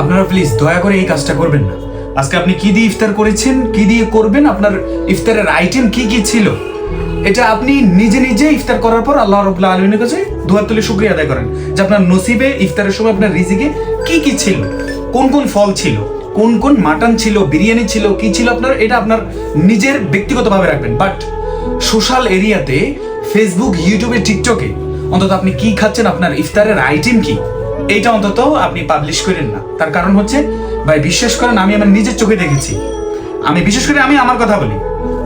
আপনারা প্লিজ দয়া করে এই কাজটা করবেন না। আজকে আপনি কি দিয়ে ইফতার করেছেন, কি দিয়ে করবেন, আপনার ইফতারের আইটেম কি কি ছিল, এটা আপনি নিজে নিজে ইফতার করার পর আল্লাহ রবুল্লাহ আলমিনের কাছে দুহাত তুলে শুক্রিয়া আদায় করেন যে আপনার নসিবে ইফতারের সময় আপনার রিজিকে কি কি ছিল, কোন কোন ফল ছিল, কোন কোন মাটন ছিল, বিরিয়ানি ছিল, কি ছিল আপনার, এটা আপনার নিজের ব্যক্তিগতভাবে রাখবেন। বাট সোশ্যাল এরিয়াতে ফেসবুক ইউটিউবে টিকটকে অন্তত আপনি কি খাচ্ছেন, আপনার ইফতারের আইটেম কি? এইটা অন্তত আপনি পাবলিশ করেন না। তার কারণ হচ্ছে, ভাই বিশ্বাস করেন, আমি আমার নিজের চোখে দেখেছি। আমি বিশেষ করে আমি আমার কথা বলি।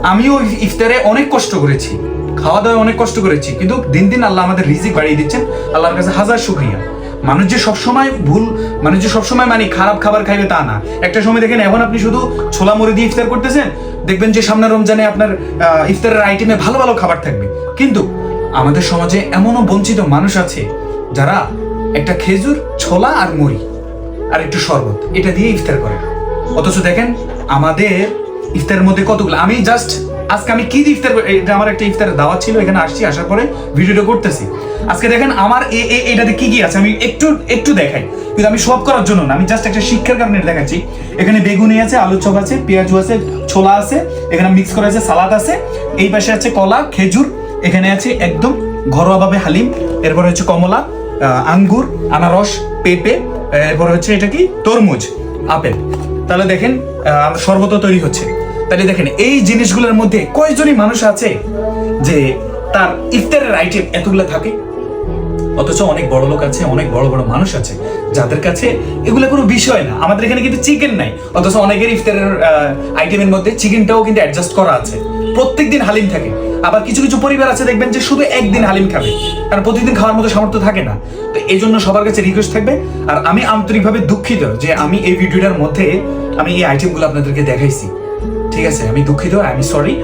আমিও ইফতারে অনেক কষ্ট করেছি। খাওয়া দাওয়া অনেক কষ্ট করেছি। কিন্তু দিন দিন আল্লাহ আমাদের রিজিক বাড়িয়ে দিচ্ছেন। আল্লাহর কাছে হাজার শুক্রিয়া। মানুষ যে সবসময় ভুল, মানুষ যে সবসময় মানে খারাপ খাবার খাইবে তা না। একটা সময় দেখেন, এখন আপনি শুধু ছোলা মুড়ি দিয়ে ইফতার করতেছেন, দেখবেন যে সামনের রমজানে আপনার ইফতারের আইটেমে ভালো ভালো খাবার থাকবে। কিন্তু আমাদের সমাজে এমনও বঞ্চিত মানুষ আছে, যারা একটা খেজুর, ছোলা আর মুড়ি। আর একটু শরবত। এটা দিয়ে ইফতার করে। অথচ দেখেন, আমাদের ইফতারের মধ্যে কতগুলো আমি জাস্ট আজকে আমি কি ইফতার এটা আমার একটা ইফতারের দাওয়াত ছিল, এখানে আসছি, আসার পরে ভিডিওটা করতেছি। আজকে দেখেন, আমার এটাতে কি কি আছে, আমি একটু একটু দেখাই। কিন্তু আমি সব করার জন্য না, আমি জাস্ট একটা শিক্ষার কারণে দেখাচ্ছি। এখানে বেগুনি আছে, আলু চপ আছে, পেঁয়াজু আছে, ছোলা আছে, এখানে মিক্স করা আছে, সালাদ আছে। এই পাশে আছে কলা, খেজুর, এখানে আছে একদম ঘরোয়াভাবে হালিম, এরপরে হচ্ছে কমলা। আঙ্গুর, আনারস, পেঁপে এরপর হচ্ছে এটা কি? তরমুজ, আপেল। তাহলে দেখেন শরবত তৈরি হচ্ছে। তাহলে দেখেন, এই জিনিসগুলোর মধ্যে কয়জনই মানুষ আছে যে তার ইফতারের আইটেম এতগুলো থাকে? অথচ অনেক বড় লোক আছে, অনেক বড় বড় মানুষ আছে, যাদের কাছে এগুলো কোনো বিষয় না। আমাদের এখানে কিন্তু চিকেন নাই। অথচ অনেকের ইফতারের আইটেমের মধ্যে চিকেনটাও কিন্তু অ্যাডজাস্ট করা আছে। প্রত্যেকদিন হালিম থাকে। আবার কিছু কিছু পরিবার আছে, দেখবেন যে শুধু একদিন হালিম খাবে। কারণ প্রতিদিন খাওয়ার মতো সামর্থ্য থাকে না। তো এই জন্য সবার কাছে রিকোয়েস্ট থাকবে। আর আমি আন্তরিকভাবে দুঃখিত যে আমি এই ভিডিওটার মধ্যে আমি এই আইটেমগুলো আপনাদেরকে দেখাইছি। ঠিক আছে? আমি দুঃখিত আমি সরি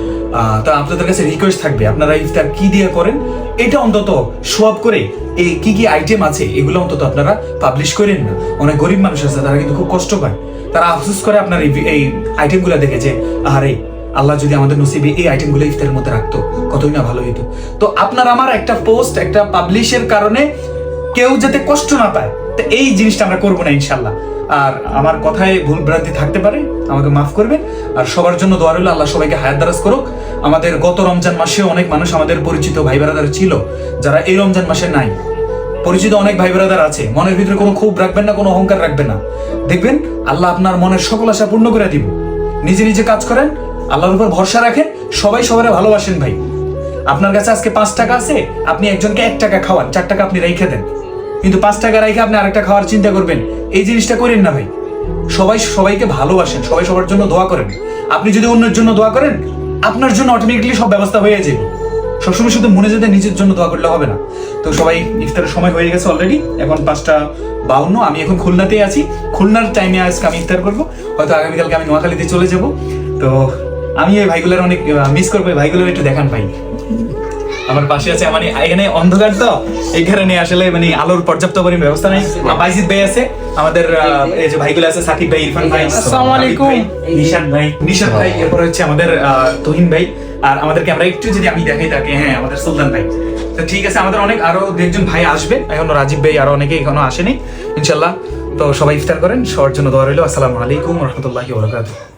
তো আপনাদের কাছে রিকোয়েস্ট থাকবে, আপনারা ইফতার কি দিয়ে করেন? এটা অন্তত সোয়াব করে এই কি কি আইটেম আছে, এগুলো অন্তত আপনারা পাবলিশ করেন না। অনেক গরিব মানুষ আছে, তারা কিন্তু খুব কষ্ট পায়। তারা আফসোস করে আপনার এই আইটেমগুলো দেখে যে আরে আল্লাহ যদি আমাদের নসিবে এই আইটেমগুলো ইফতারের মধ্যে রাখতো, কতই না ভালো হইতো। তো আপনার আমার একটা পোস্ট একটা পাবলিশের কারণে কেউ যাতে কষ্ট না পায়, তো এই জিনিসটা আমরা করব না ইনশাল্লাহ আর আমার কথায় ভুল ভ্রান্তি থাকতে পারে, আমাকে মাফ করবেন। আর সবার জন্য দোয়া রইল, আল্লাহ সবাইকে হায়াত দারাজ করুক। আমাদের গত রমজান মাসে অনেক মানুষ আমাদের পরিচিত ভাই বেড়াদার ছিল, যারা এই রমজান মাসে নাই। পরিচিত অনেক ভাই বেড়াদার আছে, মনের ভিতরে কোনো ক্ষোভ রাখবেন না, কোনো অহংকার রাখবেন না। দেখবেন, আল্লাহ আপনার মনের সকল আশা পূর্ণ করে দিব। নিজে নিজে কাজ করেন আল্লাহর উপর ভরসা রাখেন, সবাই সবাই ভালোবাসেন ভাই। আপনার কাছে আজকে পাঁচ টাকা আছে, আপনি একজনকে এক টাকা খাওয়ান, চার টাকা আপনি রেখে দেন। কিন্তু পাঁচ টাকা রেখে আপনি আরেকটা খাওয়ার চিন্তা করবেন, এই জিনিসটা করেন না ভাই। সবাই সবাইকে ভালোবাসেন, সবাই সবার জন্য দোয়া করেন। আপনি যদি অন্যের জন্য দোয়া করেন, আপনার জন্য অটোমেটিকলি সব ব্যবস্থা হয়ে যাবে। সবসময় শুধু মনে যেতে নিজের জন্য দোয়া করলে হবে না। তো সবাই ইফতারের সময় হয়ে গেছে অলরেডি এখন পাঁচটা বাউন্ন, আমি এখন খুলনাতেই আছি। খুলনার টাইমে আজকে আমি ইফতার করব, হয়তো আগামীকালকে আমি নোয়াখালীতে চলে যাব। তো আমি এই ভাইগুলোর অনেক মিস করব এই ভাইগুলোর একটু দেখান পাই আমার পাশে আছে মানে এখানে অন্ধকার তো এই কারণে আসলে মানে আলোর পর্যাপ্ত পরিমাণ ব্যবস্থা নাই। বাইজিৎ ভাই আছে আমাদের এই যে ভাইগুলো আছে সাকিব ভাই ইরফান ভাই আসসালামু আলাইকুম। হাবিব ভাই, নিশাদ ভাই এরপর হচ্ছে আমাদের তহিন ভাই। আর আমাদেরকে আমরা একটু যদি আমি দেখাই তাকে হ্যাঁ আমাদের সুলতান ভাই। তো ঠিক আছে আমাদের অনেক আরও দু একজন ভাই আসবে। এখনও রাজীব ভাই আরও অনেকে এখনও আসেনি ইনশাল্লাহ। তো সবাই ইফতার করেন সবার জন্য দোয়া রইল। আসসালামু আলাইকুম রহমতুল্লাহি ওবরাকাতুহু